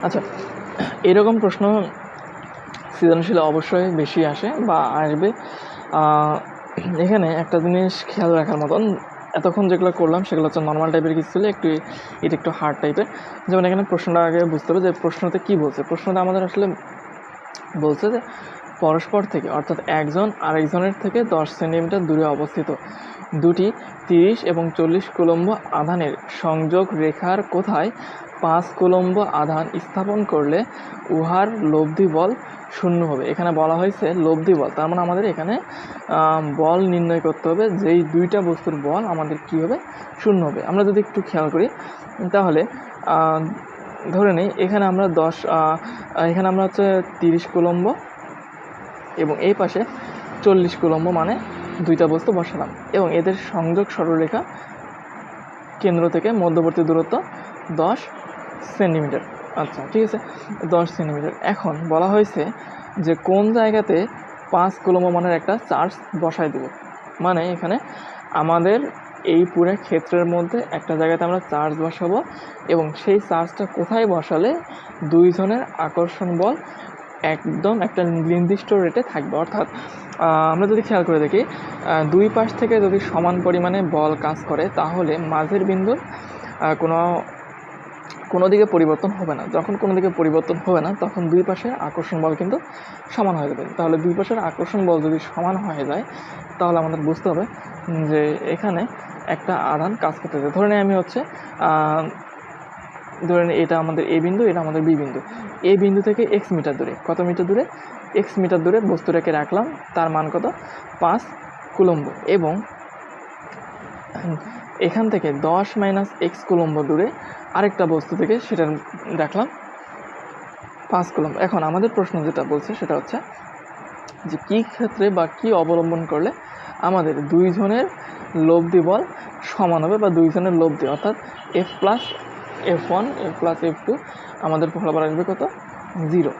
আচ্ছা এরকম প্রশ্ন সৃজনশীল অবশ্যই বেশি আসে বা আসবে। এখানে একটা জিনিস খেয়াল রাখার মতন, এতক্ষণ যেগুলো করলাম সেগুলো হচ্ছে নর্মাল টাইপের কিছু ছিল, একটু এটা একটু হার্ড টাইপের যেমন এখানে প্রশ্নটা আগে বুঝতে হবে যে প্রশ্নতে কী বলছে? প্রশ্নটা আমাদের আসলে বলছে যে পরস্পর থেকে, অর্থাৎ একজন আরেকজনের থেকে দশ সেন্টিমিটার দূরে অবস্থিত। দুটি তিরিশ এবং চল্লিশ কুলম্ব আধানের সংযোগ রেখার কোথায়? পাঁচ কুলম্ব আধান স্থাপন করলে উহার লব্ধি বল শূন্য হবে। এখানে বলা হয়েছে লব্ধি বল। তার মানে আমাদের এখানে বল নির্ণয় করতে হবে। যেই দুইটা বস্তুর বল আমাদের কী হবে? শূন্য হবে। আমরা যদি একটু খেয়াল করি, তাহলে ধরে নিই, এখানে আমরা দশ এখানে আমরা হচ্ছে তিরিশ কুলম্ব এবং এই পাশে চল্লিশ কুলম্ব মানে দুইটা বস্তু বসালাম এবং এদের সংযোগ সরলরেখা কেন্দ্র থেকে মধ্যবর্তী দূরত্ব দশ সেন্টিমিটার। আচ্ছা ঠিক আছে? দশ সেন্টিমিটার। এখন বলা হয়েছে যে কোন জায়গাতে পাঁচ কুলম্ব মানের একটা চার্জ বসাই দেব? মানে এখানে আমাদের এই পুরো ক্ষেত্রের মধ্যে একটা জায়গাতে আমরা চার্জ বসাবো এবং সেই চার্জটা কোথায় বসালে? দুইজনের আকর্ষণ বল একদম একটা নির্দিষ্ট রেটে থাকবে। অর্থাৎ আমরা যদি খেয়াল করে দেখি দুই পাশ থেকে যদি সমান পরিমাণে বল কাজ করে তাহলে মাঝের বিন্দুর আহ, কোনো কোনো দিকে পরিবর্তন হবে না। যখন কোনো দিকে পরিবর্তন হবে না তখন দুই পাশের আকর্ষণ বল কিন্তু সমান হয়ে যাবে। তাহলে দুই পাশের আকর্ষণ বল যদি সমান হয়ে যায় তাহলে আমাদের বুঝতে হবে যে এখানে একটা আধান কাজ করতেছে। ধরে নিই আমি হচ্ছে আহ, ধরে নিই এটা আমাদের এ বিন্দু এটা আমাদের বি বিন্দু। এ বিন্দু থেকে এক্স মিটার দূরে। কত মিটার দূরে? এক্স মিটার দূরে বস্তুটাকে রাখলাম তার মান কত? পাঁচ কুলম্ব। এবং এখান থেকে দশ মাইনাস এক্স কুলম্ব দূরে আরেকটা বস্তু থেকে সেটা রাখলাম পাঁচ কুলম্ব। এখন আমাদের প্রশ্ন যেটা বলছে সেটা হচ্ছে যে কী ক্ষেত্রে বা কী অবলম্বন করলে আমাদের দুইজনের লব্ধি বল সমান হবে বা দুইজনের লব্ধি অর্থাৎ F plus F one F plus F two আমাদের ফলাফল আসবে কত? জিরো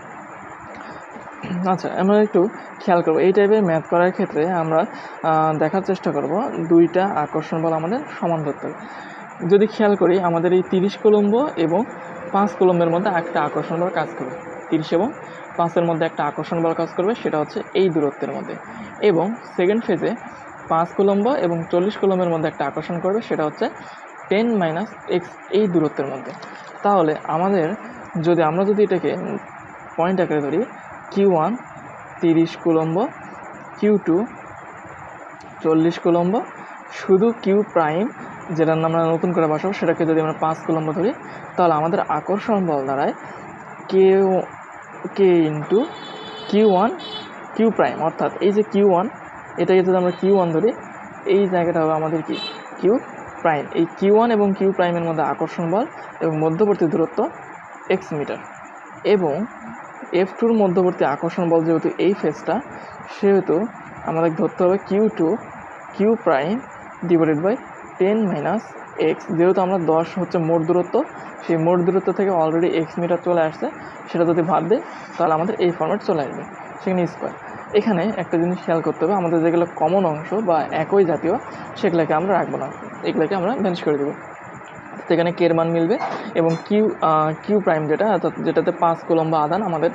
আচ্ছা আমরা একটু খেয়াল করব। এই টাইপের ম্যাথ করার ক্ষেত্রে আমরা দেখার চেষ্টা করব দুইটা আকর্ষণ বল আমাদের সমান ধরতে হবে। যদি খেয়াল করি, আমাদের এই তিরিশ কুলম্ব এবং পাঁচ কলম্বের মধ্যে একটা আকর্ষণ বল কাজ করবে। তিরিশ এবং পাঁচের মধ্যে একটা আকর্ষণ বল কাজ করবে, সেটা হচ্ছে এই দূরত্বের মধ্যে। এবং সেকেন্ড ফেজে পাঁচ কুলম্ব এবং চল্লিশ কুলম্বের মধ্যে একটা আকর্ষণ করবে, সেটা হচ্ছে টেন মাইনাস এক্স এই দূরত্বের মধ্যে। তাহলে আমাদের যদি আমরা যদি এটাকে পয়েন্ট আকারে ধরি, কিউ ওয়ান তিরিশ কুলম্ব, কিউ টু চল্লিশ কুলম্ব, শুধু কিউ প্রাইম যেটার নাম আমরা নতুন করে বসাবো, সেটাকে যদি আমরা পাঁচ কুলম্ব ধরি, তাহলে আমাদের আকর্ষণ বল দাঁড়ায় K K into Q one Q prime. অর্থাৎ এই যে কিউ ওয়ান, এটাকে যদি আমরা কিউ ওয়ান ধরি, এই জায়গাটা হবে আমাদের কি? Q prime. এই কিউ ওয়ান এবং কিউ প্রাইমের মধ্যে আকর্ষণ বল এবং মধ্যবর্তী দূরত্ব এক্স মিটার। এবং এফ টুর মধ্যবর্তী আকর্ষণ বল যেহেতু এই ফেজটা, সেহেতু আমাদের ধরতে হবে Q two Q prime divided by ten minus X. যেহেতু আমরা দশ হচ্ছে মোট দূরত্ব, সেই মোট দূরত্ব থেকে অলরেডি এক্স মিটার চলে আসছে। সেটা যদি বাদ দেয় তাহলে আমাদের এই ফর্ম্যাট চলে আসবে, সেখানে স্কোয়ার এখানে একটা জিনিস খেয়াল করতে হবে, আমাদের যেগুলো কমন অংশ বা একই জাতীয়, সেগুলোকে আমরা রাখব না। এগুলোকে আমরা ভ্যানিশ করে দেবো। সেখানে কের মান মিলবে এবং কিউ কিউ প্রাইম যেটা, অর্থাৎ যেটাতে পাঁচ কুলম্ব আদান আমাদের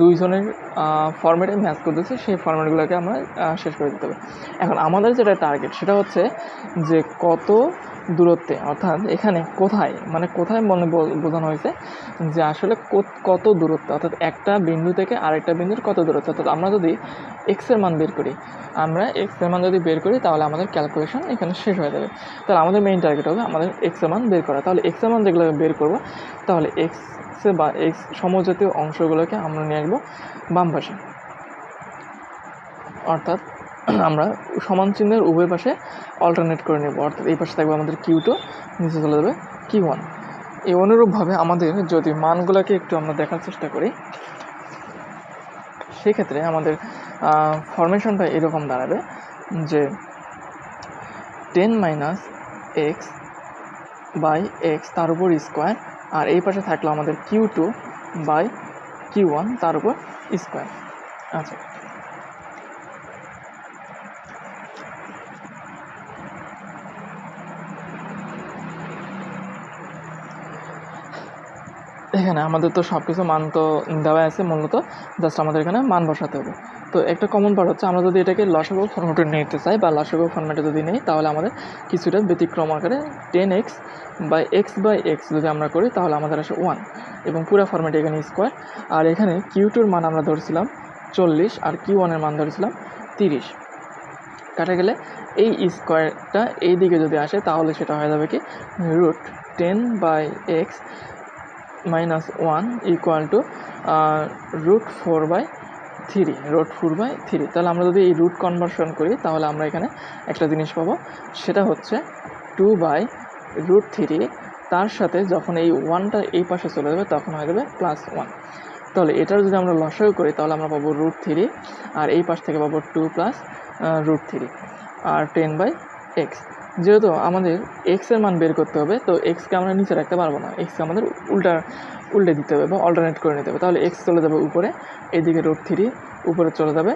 দুইজনের ফর্মেটে ম্যাচ করতেছে, সেই ফর্মেটগুলোকে আমরা শেষ করে দিতে হবে। এখন আমাদের যেটা টার্গেট সেটা হচ্ছে যে কত দূরত্বে, অর্থাৎ এখানে কোথায়? মানে কোথায় মনে বোঝানো হয়েছে যে আসলে কত- দূরত্ব? অর্থাৎ একটা বিন্দু থেকে আরেকটা বিন্দুর কত দূরত্ব? অর্থাৎ আমরা যদি এক্সের মান বের করি, আমরা এক্সের মান যদি বের করি, তাহলে আমাদের ক্যালকুলেশন এখানে শেষ হয়ে যাবে। তাহলে আমাদের মেইন টার্গেট হবে আমাদের এক্সের মান বের করা। তাহলে এক্সের মান যেগুলো বের করব, তাহলে এক্সে বা এক্স সমজাতীয় অংশগুলোকে আমরা নিয়ে আসব বাম পাশে। অর্থাৎ আমরা সমান চিহ্নের উভয় পাশে অল্টারনেট করে নেব। অর্থাৎ এই পাশে থাকবে আমাদের কিউ টু নিচে চলে যাবে কিউ ওয়ান এই অনুরূপভাবে আমাদের যদি মানগুলোকে একটু আমরা দেখার চেষ্টা করি, সেক্ষেত্রে আমাদের ফরমেশনটা এরকম দাঁড়াবে যে ten minus X by X তার উপর স্কোয়ার আর এই পাশে থাকল আমাদের Q two by Q one তার উপর স্কোয়ার আচ্ছা। এখানে আমাদের তো সব কিছু মান তো দেওয়া আছে মূলত জাস্ট আমাদের এখানে মান বসাতে হবে। তো একটা কমন পার্ট হচ্ছে আমরা যদি এটাকে লসাগু ফর্মেটে নিতে চাই বা লসাগু ফর্মেটে যদি নেই, তাহলে আমাদের কিছুটা ব্যতিক্রম আকারে ten X by X by X যদি আমরা করি, তাহলে আমাদের আসে ওয়ান এবং পুরো ফর্মেটে এখানে স্কোয়ার আর এখানে কিউ টুর মান আমরা ধরেছিলাম চল্লিশ আর কিউ ওয়ানের মান ধরেছিলাম তিরিশ। কাটা গেলে এই স্কোয়ারটা এই দিকে যদি আসে, তাহলে সেটা হয়ে যাবে কি root ten by X minus one equal to root four by three root four by three তাহলে আমরা যদি এই রুট কনভার্সন করি, তাহলে আমরা এখানে একটা জিনিস পাবো। সেটা হচ্ছে টু বাই রুট থ্রি তার সাথে যখন এই ওয়ানটা এই পাশে চলে যাবে, তখন হয়ে যাবে প্লাস ওয়ান তাহলে এটার যদি আমরা লসাগু করি, তাহলে আমরা পাবো রুট থ্রি আর এই পাশ থেকে পাবো টু প্লাস রুট থ্রি আর টেন বাই এক্স যেহেতু আমাদের এক্সের মান বের করতে হবে, তো এক্সকে আমরা নিচে রাখতে পারব না। এক্সকে আমাদের উল্টা, উল্টে দিতে হবে বা অল্টারনেট করে নিতে হবে। তাহলে এক্স চলে যাবে উপরে, এদিকে রুট থ্রি উপরে চলে যাবে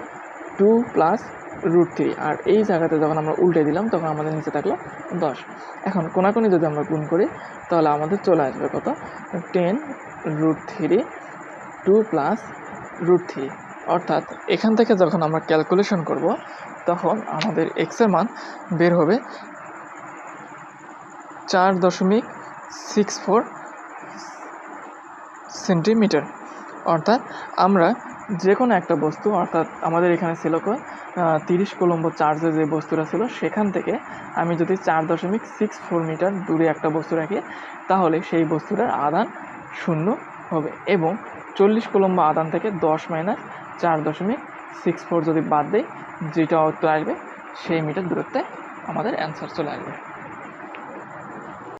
টু প্লাস রুট থ্রি আর এই জায়গাতে যখন আমরা উল্টে দিলাম, তখন আমাদের নিচে থাকল দশ। এখন কোনাকুনি যদি আমরা গুণ করি, তাহলে আমাদের চলে আসবে কত? Ten root three two plus root three অর্থাৎ এখান থেকে যখন আমরা ক্যালকুলেশন করব, তখন আমাদের এক্সের মান বের হবে চার দশমিক সিক্স ফোর সেন্টিমিটার অর্থাৎ আমরা যে কোনো একটা বস্তু, অর্থাৎ আমাদের এখানে ছিল তিরিশ কলম্বো চার্জে যে বস্তুটা ছিল, সেখান থেকে আমি যদি চার দশমিক সিক্স ফোর মিটার দূরে একটা বস্তু রাখি, তাহলে সেই বস্তুটার আদান শূন্য হবে এবং চল্লিশ কলম্বো আদান থেকে দশ মাইনাস চার দশমিক সিক্স ফোর যদি বাদ দেয় যেটা উত্তর আসবে, সেই মিটার দূরত্বে আমাদের অ্যান্সার চলে আসবে।